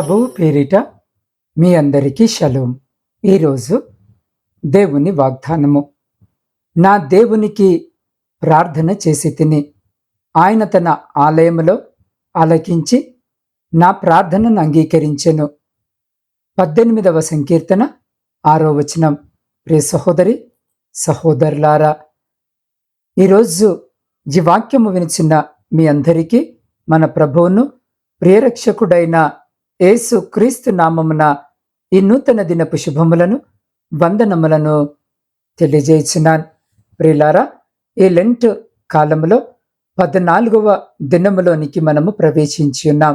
ప్రభువు పేరిట మీ అందరికీ షలోం. ఈరోజు దేవుని వాగ్దానము. నా దేవునికి ప్రార్థన చేసి తిని ఆయన తన ఆలయములో ఆలకించి నా ప్రార్థనను అంగీకరించెను. పద్దెనిమిదవ సంకీర్తన ఆరో వచనం. ప్రియ సహోదరి సహోదరులారా ఈరోజు ఈ వాక్యము వినిచిన మీ అందరికీ మన ప్రభువును ప్రియరక్షకుడైన యేసు క్రీస్తు నామమున ఈ నూతన దినపు శుభములను వందనములను తెలియజేస్తున్నాను ప్రిలారా ఈ లెంట్ కాలంలో పద్నాలుగవ దినములోనికి మనము ప్రవేశించి ఉన్నాం.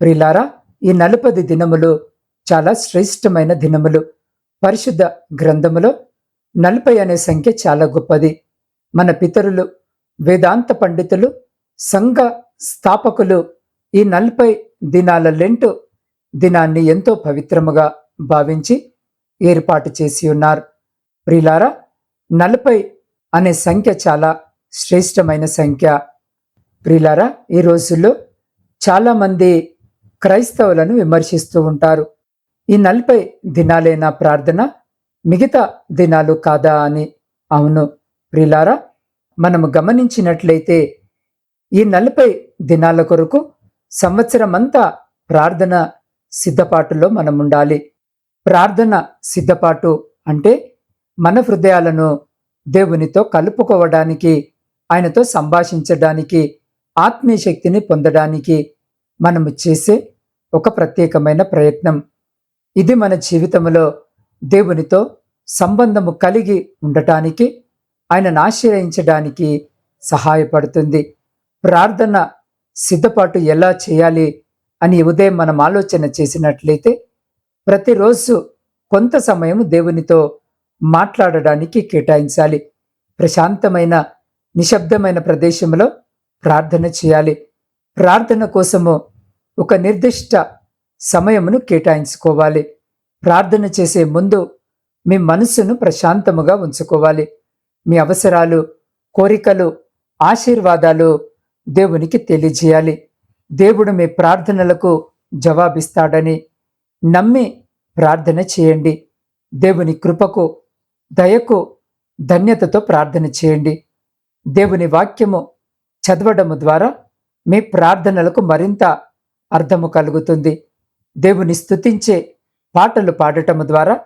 ప్రిలారా ఈ నలుపది దినములు చాలా శ్రేష్టమైన దినములు. పరిశుద్ధ గ్రంథములో నలభై అనే సంఖ్య చాలా గొప్పది. మన పితరులు వేదాంత పండితులు సంఘ స్థాపకులు ఈ నలభై దినాల లెంటు దినాన్ని ఎంతో పవిత్రముగా భావించి ఏర్పాటు చేసి ఉన్నారు. ప్రిలారా నలభై అనే సంఖ్య చాలా శ్రేష్టమైన సంఖ్య. ప్రిలారా ఈ రోజుల్లో చాలామంది క్రైస్తవులను విమర్శిస్తూ ఉంటారు. ఈ నలభై దినాలైన ప్రార్థన మిగతా దినాలు కాదా అని? అవును. ప్రిలారా మనము గమనించినట్లయితే ఈ నలభై దినాల కొరకు సంవత్సరమంతా ప్రార్థన సిద్ధపాటులో మనం ఉండాలి ప్రార్థన సిద్ధపాటు అంటే మన హృదయాలను దేవునితో కలుపుకోవడానికి ఆయనతో సంభాషించడానికి ఆత్మీయ శక్తిని పొందడానికి మనము చేసే ఒక ప్రత్యేకమైన ప్రయత్నం. ఇది మన జీవితంలో దేవునితో సంబంధము కలిగి ఉండటానికి ఆయనను ఆశ్రయించడానికి సహాయపడుతుంది. ప్రార్థన సిద్ధపాటు ఎలా చేయాలి? అని ఉదయం మనం ఆలోచన చేసినట్లయితే ప్రతిరోజు కొంత సమయం దేవునితో మాట్లాడడానికి కేటాయించాలి. ప్రశాంతమైన నిశ్శబ్దమైన ప్రదేశంలో ప్రార్థన చేయాలి. ప్రార్థన కోసము ఒక నిర్దిష్ట సమయమును కేటాయించుకోవాలి. ప్రార్థన చేసే ముందు మీ మనసును ప్రశాంతముగా ఉంచుకోవాలి. మీ అవసరాలు కోరికలు ఆశీర్వాదాలు దేవునికి తెలియజేయాలి. దేవుడు మీ ప్రార్థనలకు జవాబిస్తాడని నమ్మి ప్రార్థన చేయండి. దేవుని కృపకు దయకు ధన్యతతో ప్రార్థన చేయండి. దేవుని వాక్యము చదవడము ద్వారా మీ ప్రార్థనలకు మరింత అర్థము కలుగుతుంది. దేవుని స్థుతించే పాటలు పాడటము ద్వారా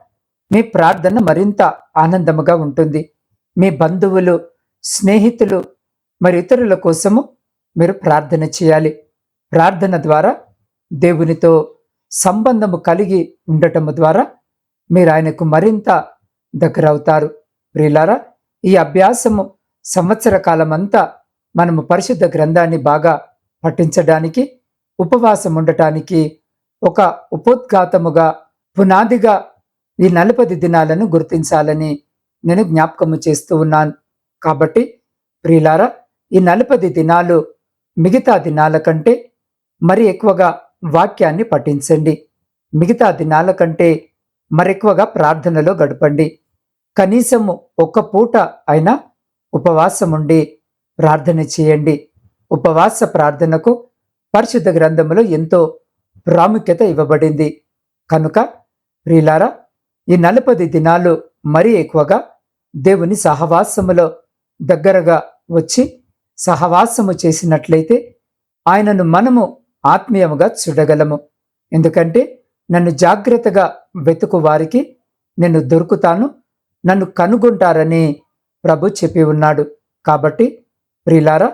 మీ ప్రార్థన మరింత ఆనందముగా ఉంటుంది. మీ బంధువులు స్నేహితులు మరి ఇతరుల కోసము మీరు ప్రార్థన చేయాలి. ప్రార్థన ద్వారా దేవునితో సంబంధము కలిగి ఉండటం ద్వారా మీరు ఆయనకు మరింత దగ్గరవుతారు. ప్రియులారా ఈ అభ్యాసము సంవత్సర కాలమంతా మనము పరిశుద్ధ గ్రంథాన్ని బాగా పఠించడానికి ఉపవాసం ఉండటానికి ఒక ఉపోద్ఘాతముగా పునాదిగా ఈ నలపది దినాలను గుర్తించాలని నేను జ్ఞాపకము చేస్తూ ఉన్నాను. కాబట్టి ప్రియులారా ఈ నలపది దినాలు మిగతా దినాల కంటే మరి ఎక్కువగా వాక్యాన్ని పఠించండి. మిగతా దినాల కంటే మరెక్కువగా ప్రార్థనలో గడపండి. కనీసము ఒక్క పూట అయినా ఉపవాసం ఉండి ప్రార్థన చేయండి. ఉపవాస ప్రార్థనకు పరిశుద్ధ గ్రంథములో ఎంతో ప్రాముఖ్యత ఇవ్వబడింది. కనుక ప్రియులారా ఈ నలపది దినాలు మరీ ఎక్కువగా దేవుని సహవాసములో దగ్గరగా వచ్చి సహవాసము చేసినట్లయితే ఆయనను మనము ఆత్మీయముగా చూడగలము. ఎందుకంటే నన్ను జాగ్రత్తగా వెతుకు వారికి నేను దొరుకుతాను నన్ను కనుగొంటారని ప్రభు చెప్పి ఉన్నాడు. కాబట్టి ప్రిలారా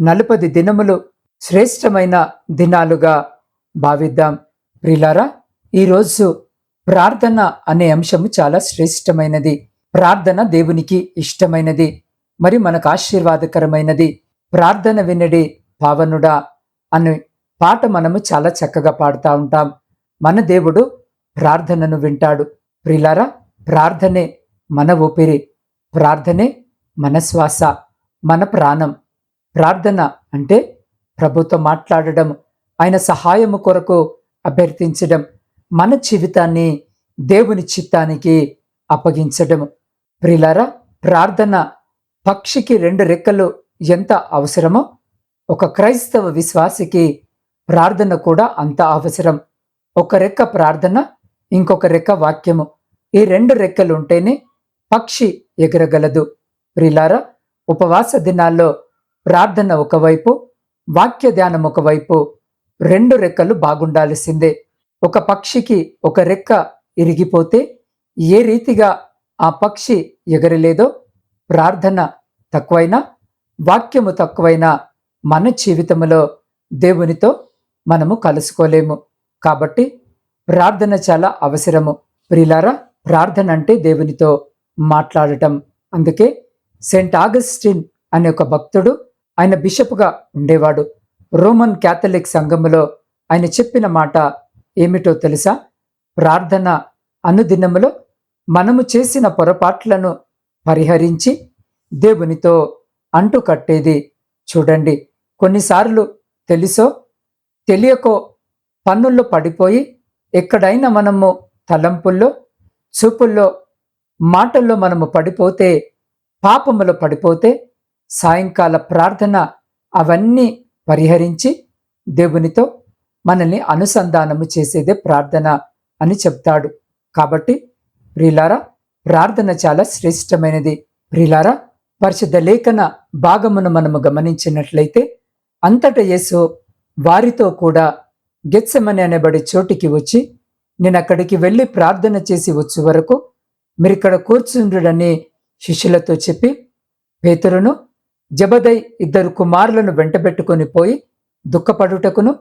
నలుపది దినములు శ్రేష్టమైన దినాలుగా భావిద్దాం. ప్రిలారా ఈరోజు ప్రార్థన అనే అంశము చాలా శ్రేష్టమైనది. ప్రార్థన దేవునికి ఇష్టమైనది. మరి మనకు ఆశీర్వాదకరమైనది. ప్రార్థన వినడి పావనుడా అని పాట మనము చాలా చక్కగా పాడుతూ ఉంటాం. మన దేవుడు ప్రార్థనను వింటాడు. ప్రిలారా ప్రార్థనే మన ఊపిరి. ప్రార్థనే మన శ్వాస మన ప్రాణం. ప్రార్థన అంటే ప్రభుతో మాట్లాడడం ఆయన సహాయము కొరకు అభ్యర్థించడం మన జీవితాన్ని దేవుని చిత్తానికి అప్పగించడం. ప్రిలారా ప్రార్థన పక్షికి రెండు రెక్కలు ఎంత అవసరమో ఒక క్రైస్తవ విశ్వాసికి ప్రార్థన కూడా అంత అవసరం. ఒక రెక్క ప్రార్థన ఇంకొక రెక్క వాక్యము. ఈ రెండు రెక్కలు ఉంటేనే పక్షి ఎగరగలదు. ప్రిలారా ఉపవాస దినాల్లో ప్రార్థన ఒకవైపు వాక్య ధ్యానం ఒకవైపు రెండు రెక్కలు బాగుండాల్సిందే. ఒక పక్షికి ఒక రెక్క ఇరిగిపోతే ఏ రీతిగా ఆ పక్షి ఎగరలేదో ప్రార్థన తక్కువైనా వాక్యము తక్కువైనా మన జీవితంలో దేవునితో మనము కలుసుకోలేము. కాబట్టి ప్రార్థన చాలా అవసరము. ప్రిలారా ప్రార్థన అంటే దేవునితో మాట్లాడటం. అందుకే సెయింట్ ఆగస్టిన్ అనే ఒక భక్తుడు ఆయన బిషప్గా ఉండేవాడు. రోమన్ క్యాథలిక్ సంఘములో ఆయన చెప్పిన మాట ఏమిటో తెలుసా? ప్రార్థన అనుదినములో మనము చేసిన పొరపాట్లను పరిహరించి దేవునితో అంటు కట్టేది చూడండి కొన్నిసార్లు తెలుసో తెలియకో పన్నుల్లో పడిపోయి ఎక్కడైనా మనము తలంపుల్లో చూపుల్లో మాటల్లో మనము పడిపోతే పాపములో పడిపోతే సాయంకాల ప్రార్థన అవన్నీ పరిహరించి దేవునితో మనల్ని అనుసంధానము చేసేదే ప్రార్థన అని చెప్తాడు. కాబట్టి ప్రిలారా ప్రార్థన చాలా శ్రేష్టమైనది. ప్రిలారా పరిశుద్ధ లేఖన భాగమును మనము గమనించినట్లయితే అంతట యేసు వారితో కూడా గెత్సెమని అనేబడి చోటికి వచ్చి నేను అక్కడికి వెళ్ళి ప్రార్థన చేసి వచ్చే వరకు మీరు ఇక్కడ కూర్చుండుడని శిష్యులతో చెప్పి పేతురును జబదై ఇద్దరు కుమారులను వెంటబెట్టుకొని పోయి దుఃఖపడుటకును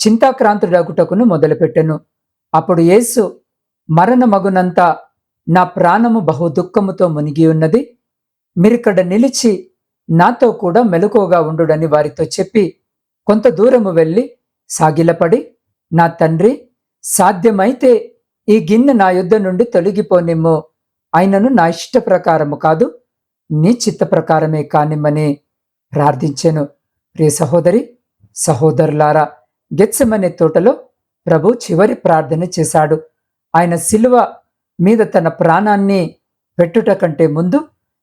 చింతాక్రాంతుడగుటకును మొదలుపెట్టెను. అప్పుడు యేసు మరణమగునంతా నా ప్రాణము బహు దుఃఖముతో మునిగి ఉన్నది. మీరిక్కడ నిలిచి నాతో కూడా మెలకువగా ఉండుడని వారితో చెప్పి కొంత దూరము వెళ్ళి సాగిలపడి నా తండ్రి సాధ్యమైతే ఈ గిన్నె నా యుద్ధ నుండి తొలగిపోనిమ్ము. ఆయనను నా ఇష్ట ప్రకారము కాదు నీ చిత్త ప్రకారమే కానిమ్మని ప్రార్థించెను. ప్రియ సహోదరి సహోదరులారా గెచ్చమనే తోటలో ప్రభు చివరి ప్రార్థన చేశాడు. ఆయన శిలువ మీద తన ప్రాణాన్ని పెట్టుట కంటే ముందు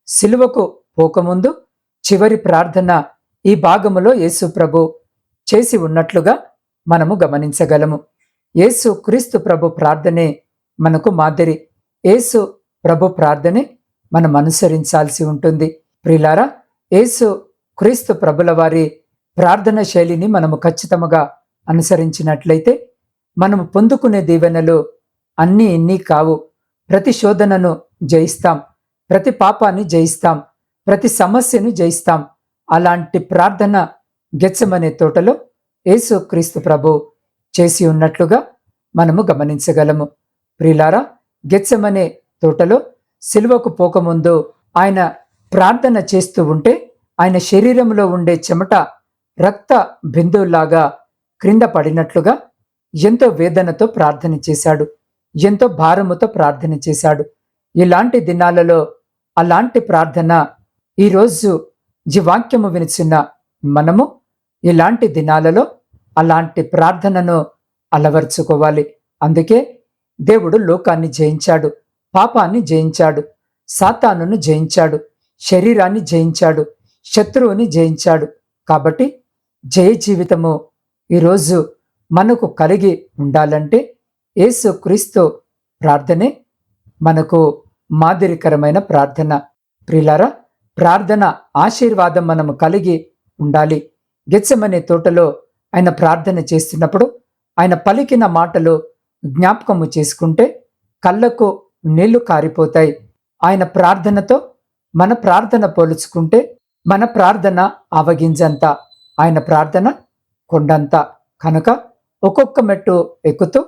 శిలువకు పోకముందు చివరి ప్రార్థన ఈ భాగములో యేసు ప్రభు చేసి ఉన్నట్లుగా మనము గమనించగలము. యేసు క్రీస్తు ప్రభు ప్రార్థనే మనకు మాదిరి. యేసు ప్రభు ప్రార్థనే మనం అనుసరించాల్సి ఉంటుంది. ప్రిలారా యేసు క్రీస్తు ప్రభుల వారి ప్రార్థన శైలిని మనము ఖచ్చితంగా అనుసరించినట్లయితే మనము పొందుకునే దీవెనలు అన్నీ ఇన్నీ కావు. ప్రతి శోధనను జయిస్తాం. ప్రతి పాపాన్ని జయిస్తాం. ప్రతి సమస్యను జయిస్తాం. అలాంటి ప్రార్థన గెచ్చమనే తోటలో యేసు క్రీస్తు ప్రభు చేసి ఉన్నట్లుగా మనము గమనించగలము. ప్రిలారా గెచ్చమనే తోటలో సిలువకు పోకముందు ఆయన ప్రార్థన చేస్తూ ఉంటే ఆయన శరీరంలో ఉండే చెమట రక్త బిందువులాగా క్రింద పడినట్లుగా ఎంతో వేదనతో ప్రార్థన చేశాడు. ఎంతో భారముతో ప్రార్థన చేశాడు. ఇలాంటి దినాలలో అలాంటి ప్రార్థన ఈరోజు జీవాక్యము వినిచిన మనము ఇలాంటి దినాలలో అలాంటి ప్రార్థనను అలవర్చుకోవాలి. అందుకే దేవుడు లోకాన్ని జయించాడు పాపాన్ని జయించాడు సాతానును జయించాడు శరీరాన్ని జయించాడు శత్రువుని జయించాడు. కాబట్టి జయ జీవితము ఈరోజు మనకు కలిగి ఉండాలంటే యేసు క్రీస్తు ప్రార్థనే మనకు మాదిరికరమైన ప్రార్థన. ప్రిలారా ప్రార్థన ఆశీర్వాదం మనము కలిగి ఉండాలి. గెచ్చమనే తోటలో ఆయన ప్రార్థన చేస్తున్నప్పుడు ఆయన పలికిన మాటలు జ్ఞాపకము చేసుకుంటే కళ్ళకు నీళ్ళు కారిపోతాయి. ఆయన ప్రార్థనతో మన ప్రార్థన పోల్చుకుంటే మన ప్రార్థన అవగింజంత ఆయన ప్రార్థన కొండంత. కనుక ఒక్కొక్క మెట్టు ఎక్కుతూ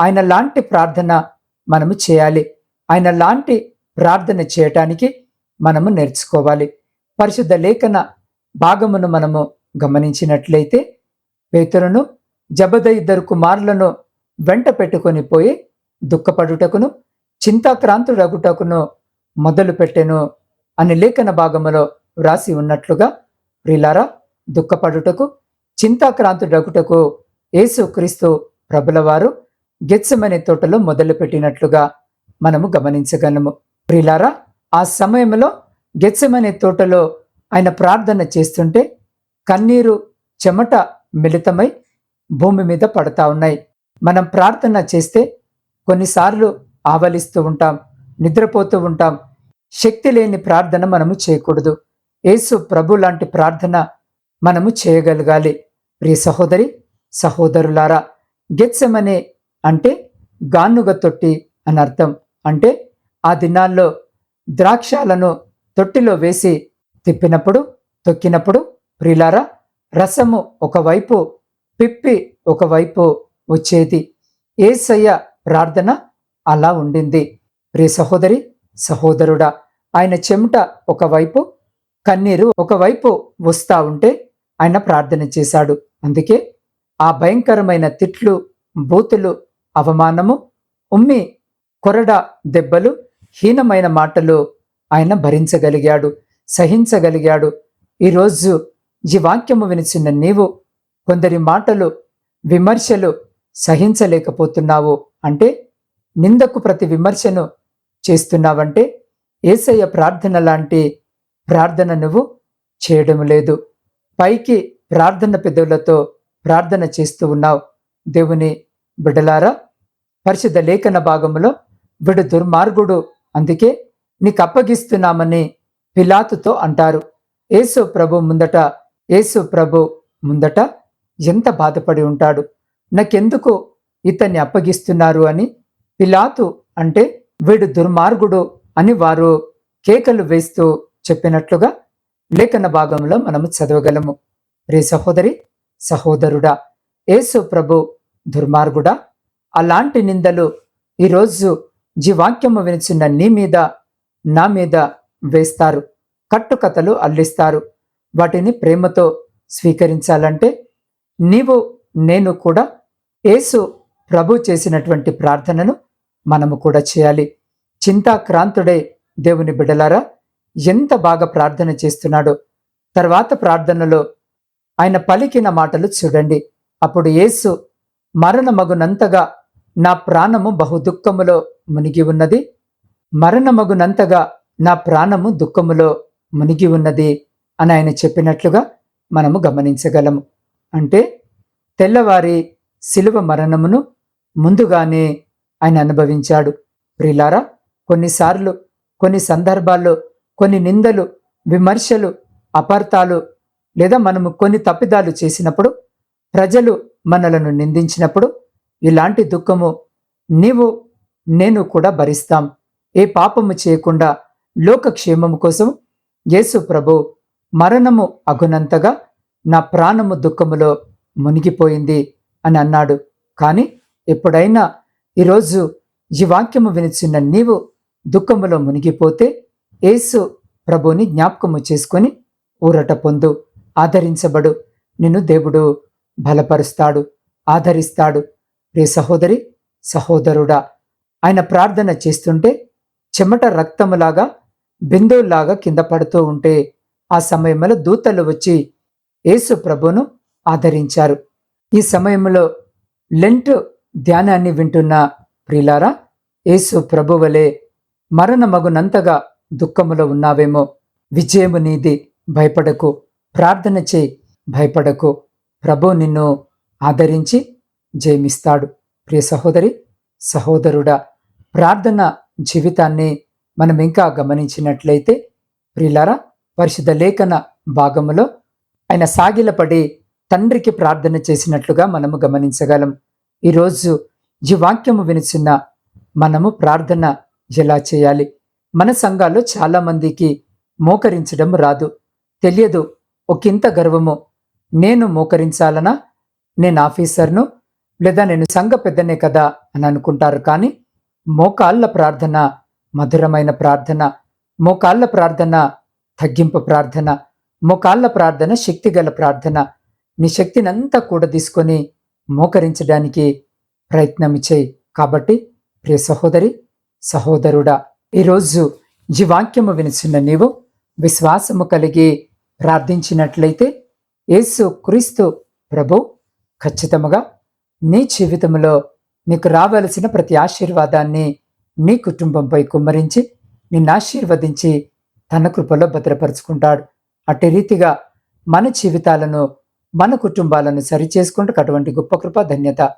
ఆయన లాంటి ప్రార్థన మనము చేయాలి. ఆయన లాంటి ప్రార్థన చేయటానికి మనము నేర్చుకోవాలి. పరిశుద్ధ లేఖన భాగమును మనము గమనించినట్లయితే పేతురును జబద ఇద్దరు కుమారులను వెంట పెట్టుకొని పోయి దుఃఖపడుటకును చింతాక్రాంతుడగుటకును మొదలు పెట్టెను అని లేఖన భాగములో వ్రాసి ఉన్నట్లుగా ప్రిలారా దుఃఖపడుటకు చింతాక్రాంతుడగుటకు యేసుక్రీస్తు ప్రభులవారు గెచ్చమనే తోటలో మొదలుపెట్టినట్లుగా మనము గమనించగలము. ప్రిలారా ఆ సమయంలో గెచ్చమనే తోటలో ఆయన ప్రార్థన చేస్తుంటే కన్నీరు చెమట మిళితమై భూమి మీద పడతా ఉన్నాయి. మనం ప్రార్థన చేస్తే కొన్నిసార్లు ఆవలిస్తూ ఉంటాం నిద్రపోతూ ఉంటాం. శక్తి లేని ప్రార్థన మనము చేయకూడదు. యేసు ప్రభు లాంటి ప్రార్థన మనము చేయగలగాలి. ప్రియ సహోదరి సహోదరులారా గెత్సమనే అంటే గానుగ తొట్టి అని అర్థం. అంటే ఆ దినాల్లో ద్రాక్షాలను తొట్టిలో వేసి తిప్పినప్పుడు తొక్కినప్పుడు ప్రిలారా రసము ఒకవైపు పిప్పి ఒకవైపు వచ్చేది. ఏసయ్య ప్రార్థన అలా ఉండింది. ప్రియ సహోదరి సహోదరుడా ఆయన చెమట ఒకవైపు కన్నీరు ఒకవైపు వస్తా ఉంటే ఆయన ప్రార్థన చేశాడు. అందుకే ఆ భయంకరమైన తిట్లు బూతులు అవమానము ఉమ్మి కొరడ దెబ్బలు హీనమైన మాటలు ఆయన భరించగలిగాడు సహించగలిగాడు. ఈరోజు ఈ వాక్యము వినిచిన నీవు కొందరి మాటలు విమర్శలు సహించలేకపోతున్నావు. అంటే నిందకు ప్రతి విమర్శను చేస్తున్నావంటే ఏసయ్య ప్రార్థన లాంటి ప్రార్థన నువ్వు చేయడం లేదు. పైకి ప్రార్థన పెదవులతో ప్రార్థన చేస్తూ ఉన్నావు. దేవుని బిడలారా పరిశుద్ధ లేఖన భాగంలో విడు దుర్మార్గుడు అందుకే నీకు అప్పగిస్తున్నామని పిలాతుతో అంటారు. యేసు ప్రభు ముందట యేసు ప్రభు ముందట ఎంత బాధపడి ఉంటాడు? నాకెందుకు ఇతన్ని అప్పగిస్తున్నారు అని? పిలాతు అంటే వీడు దుర్మార్గుడు అని వారు కేకలు వేస్తూ చెప్పినట్లుగా లేఖన భాగంలో మనము చదవగలము. రే సహోదరి సహోదరుడా యేసు ప్రభు దుర్మార్గుడా అలాంటి నిందలు ఈరోజు జీవాక్యము వినిచిన నీ మీద నా మీద వేస్తారు. కట్టుకథలు అల్లిస్తారు. వాటిని ప్రేమతో స్వీకరించాలంటే నీవు నేను కూడా యేసు ప్రభు చేసినటువంటి ప్రార్థనను మనము కూడా చేయాలి. చింతాక్రాంతుడే దేవుని బిడలారా ఎంత బాగా ప్రార్థన చేస్తున్నాడో. తర్వాత ప్రార్థనలో ఆయన పలికిన మాటలు చూడండి. అప్పుడు యేసు మరణమగునంతగా నా ప్రాణము బహు దుఃఖములో మునిగి ఉన్నది. మరణమగునంతగా నా ప్రాణము దుఃఖములో మునిగి ఉన్నది. అని ఆయన చెప్పినట్లుగా మనము గమనించగలము. అంటే తెల్లవారి శిలువ మరణమును ముందుగానే ఆయన అనుభవించాడు. ప్రిలారా కొన్నిసార్లు కొన్ని సందర్భాల్లో కొన్ని నిందలు విమర్శలు అపార్థాలు లేదా మనము కొన్ని తప్పిదాలు చేసినప్పుడు ప్రజలు మనలను నిందించినప్పుడు ఇలాంటి దుఃఖము నీవు నేను కూడా భరిస్తాం. ఏ పాపము చేయకుండా లోకక్షేమము కోసం యేసు ప్రభు మరణము అగునంతగా నా ప్రాణము దుఃఖములో మునిగిపోయింది అని అన్నాడు. కానీ ఎప్పుడైనా ఈరోజు ఈ వాక్యము వినిచిన నీవు దుఃఖములో మునిగిపోతే యేసు ప్రభుని జ్ఞాపకము చేసుకొని ఊరట పొందు. ఆదరించబడు. నిన్ను దేవుడు బలపరుస్తాడు. ఆదరిస్తాడు. రే సహోదరి సహోదరుడా ఆయన ప్రార్థన చేస్తుంటే చెమట రక్తములాగా బిందువులాగా కింద పడుతూ ఉంటే ఆ సమయంలో దూతలు వచ్చి యేసు ప్రభును ఆదరించారు. ఈ సమయంలో లెంట్ ధ్యానాన్ని వింటున్న ప్రిలారా యేసు ప్రభువలే మరణమగునంతగా దుఃఖములో ఉన్నావేమో విజయము నీది భయపడకు ప్రార్థన చేయి భయపడకు. ప్రభు నిన్ను ఆదరించి జయమిస్తాడు. ప్రియ సహోదరి సహోదరుడా ప్రార్థన జీవితాన్ని మనం ఇంకా గమనించినట్లయితే ప్రిలారా పరిశుద్ధ లేఖన భాగములో ఆయన సాగిలపడి తండ్రికి ప్రార్థన చేసినట్లుగా మనము గమనించగలం. ఈరోజు ఈ వాక్యము వినిచున్న మనము ప్రార్థన ఎలా చేయాలి? మన సంఘాల్లో చాలామందికి మోకరించడం రాదు. తెలియదు ఒకంత గర్వము. నేను మోకరించాలనా? నేను ఆఫీసర్ను? లేదా నేను సంఘ పెద్దనే కదా అని అనుకుంటారు కానీ మోకాళ్ళ ప్రార్థన మధురమైన ప్రార్థన మోకాళ్ళ ప్రార్థన తగ్గింపు ప్రార్థన మోకాళ్ళ ప్రార్థన శక్తిగల ప్రార్థన నీ శక్తినంతా కూడా తీసుకొని మోకరించడానికి ప్రయత్నం చేయి. కాబట్టి ప్రియ సహోదరి సహోదరుడా ఈరోజు ఈ వాక్యము వినిచిన నీవు విశ్వాసము కలిగి ప్రార్థించినట్లయితే యేసు క్రీస్తు ప్రభు ఖచ్చితముగా నీ జీవితంలో నీకు రావలసిన ప్రతి ఆశీర్వాదాన్ని నీ కుటుంబంపై కుమ్మరించి నిన్ను ఆశీర్వదించి తన కృపలో భద్రపరుచుకుంటాడు. అట్టి రీతిగా మన జీవితాలను మన కుటుంబాలను సరిచేసుకుంటూ అటువంటి గొప్ప కృప ధన్యత.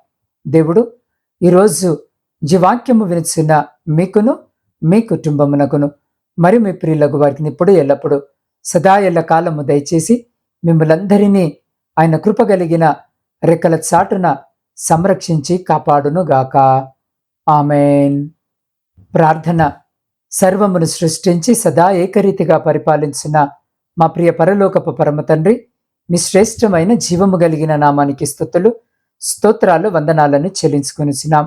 దేవుడు ఈరోజు జీవాక్యము వినిచిన మీకును మీ కుటుంబమునకును మరి మీ ప్రియులకు వారికి ఇప్పుడు ఎల్లప్పుడు సదా ఎల్ల కాలము దయచేసి మిమ్మలందరినీ ఆయన కృపగలిగిన రెక్కల చాటున సంరక్షించి కాపాడును గాక ఆమెన్. ప్రార్థన సర్వమును సృష్టించి సదా ఏకరీతిగా పరిపాలించిన మా ప్రియ పరలోకపు పరమ తండ్రి మీ శ్రేష్టమైన జీవము కలిగిన నామానికి స్థుతులు స్తోత్రాలు వందనాలను చెల్లించుకొనిసినాం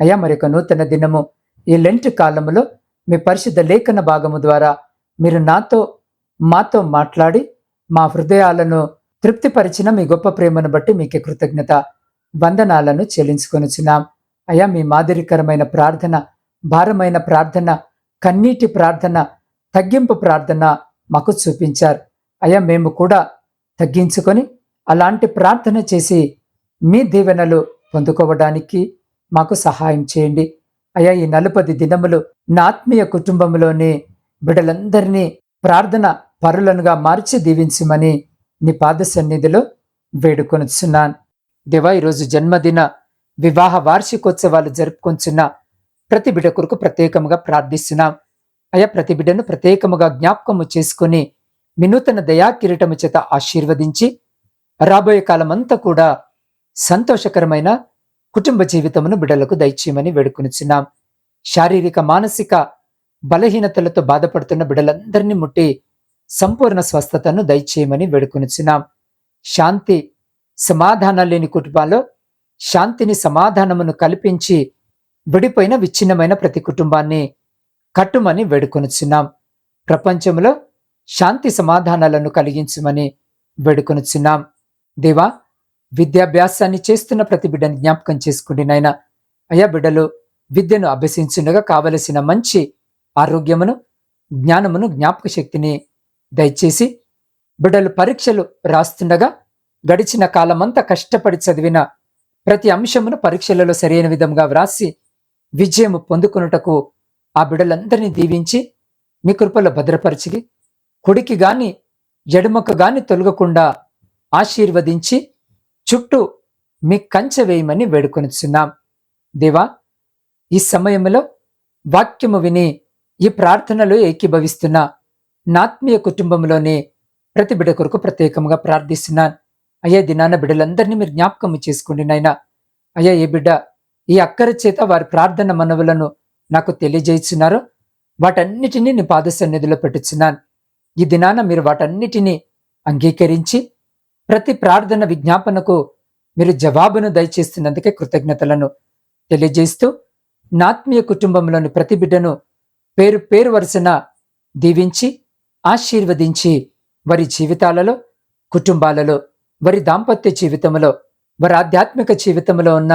అయ్యా మరొక నూతన దినము ఈ లెంట్ కాలములో మీ పరిశుద్ధ లేఖన భాగము ద్వారా మీరు నాతో మాతో మాట్లాడి మా హృదయాలను తృప్తిపరిచిన మీ గొప్ప ప్రేమను బట్టి మీకు కృతజ్ఞత వందనాలను చెల్లించుకొనిచున్నాం. అయ్యా మీ మాదిరికరమైన ప్రార్థన భారమైన ప్రార్థన కన్నీటి ప్రార్థన తగ్గింపు ప్రార్థన మాకు చూపించారు. అయ్యా మేము కూడా తగ్గించుకొని అలాంటి ప్రార్థన చేసి మీ దీవెనలు పొందుకోవడానికి మాకు సహాయం చేయండి. అయ్యా ఈ నలుపది దినములు నా ఆత్మీయ కుటుంబంలోని బిడ్డలందరినీ ప్రార్థన పరులనుగా మార్చి దీవించమని నీ పాద సన్నిధిలో వేడుకొనుచున్నాను. దేవా ఈరోజు జన్మదిన వివాహ వార్షికోత్సవాలు జరుపుకొంచున్న ప్రతి బిడ్డ కొరకు ప్రత్యేకముగా ప్రార్థిస్తున్నాం. అయా ప్రతి బిడ్డను ప్రత్యేకముగా జ్ఞాపకము చేసుకుని వినూతన దయా కిరీటము చేత ఆశీర్వదించి రాబోయే కాలమంతా కూడా సంతోషకరమైన కుటుంబ జీవితమును బిడ్డలకు దయచేయమని వేడుకొనిచున్నాం. శారీరక మానసిక బలహీనతలతో బాధపడుతున్న బిడ్డలందరినీ ముట్టి సంపూర్ణ స్వస్థతను దయచేయమని వేడుకొనిచున్నాం. శాంతి సమాధానం లేని కుటుంబాల్లో శాంతిని సమాధానమును కల్పించి విడిపోయిన విచ్ఛిన్నమైన ప్రతి కుటుంబాన్ని కట్టుమని వేడుకొనుచున్నాం. ప్రపంచంలో శాంతి సమాధానాలను కలిగించమని వేడుకొనుచున్నాం. దేవా విద్యాభ్యాసాన్ని చేస్తున్న ప్రతి బిడ్డని జ్ఞాపకం చేసుకుని నాయన. అయా బిడ్డలు విద్యను అభ్యసించుండగా కావలసిన మంచి ఆరోగ్యమును జ్ఞానమును జ్ఞాపక శక్తిని దయచేసి బిడ్డలు పరీక్షలు రాస్తుండగా గడిచిన కాలమంతా కష్టపడి చదివిన ప్రతి అంశమును పరీక్షలలో సరైన విధంగా వ్రాసి విజయము పొందుకున్నటకు ఆ బిడ్డలందరినీ దీవించి మీ కృపలో భద్రపరిచి కుడికి గాని ఎడమకు గాని తొలగకుండా ఆశీర్వదించి చుట్టూ మీ కంచె వేయమని వేడుకొనిచున్నాం. దేవా ఈ సమయంలో వాక్యము విని ఈ ప్రార్థనలో ఏకీభవిస్తున్న నాత్మీయ కుటుంబంలోని ప్రతి బిడ కొరకు ప్రత్యేకంగా ప్రార్థిస్తున్నాను. అయ్యా దినాన బిడ్డలందరినీ మీరు జ్ఞాపకం చేసుకోండి నాయన. అయ్యా ఏ బిడ్డ ఈ అక్కర చేత వారి ప్రార్థన మనవులను నాకు తెలియజేస్తున్నారో వాటన్నిటినీ నీ పాద సన్నిధిలో పెట్టుచున్నాను. ఈ దినాన మీరు వాటన్నిటినీ అంగీకరించి ప్రతి ప్రార్థన విజ్ఞాపనకు మీరు జవాబును దయచేస్తున్నందుకే కృతజ్ఞతలను తెలియజేస్తూ నాత్మీయ కుటుంబంలోని ప్రతి బిడ్డను పేరు పేరు వరుసన దీవించి ఆశీర్వదించి వారి జీవితాలలో కుటుంబాలలో వారి దాంపత్య జీవితంలో వారి ఆధ్యాత్మిక జీవితంలో ఉన్న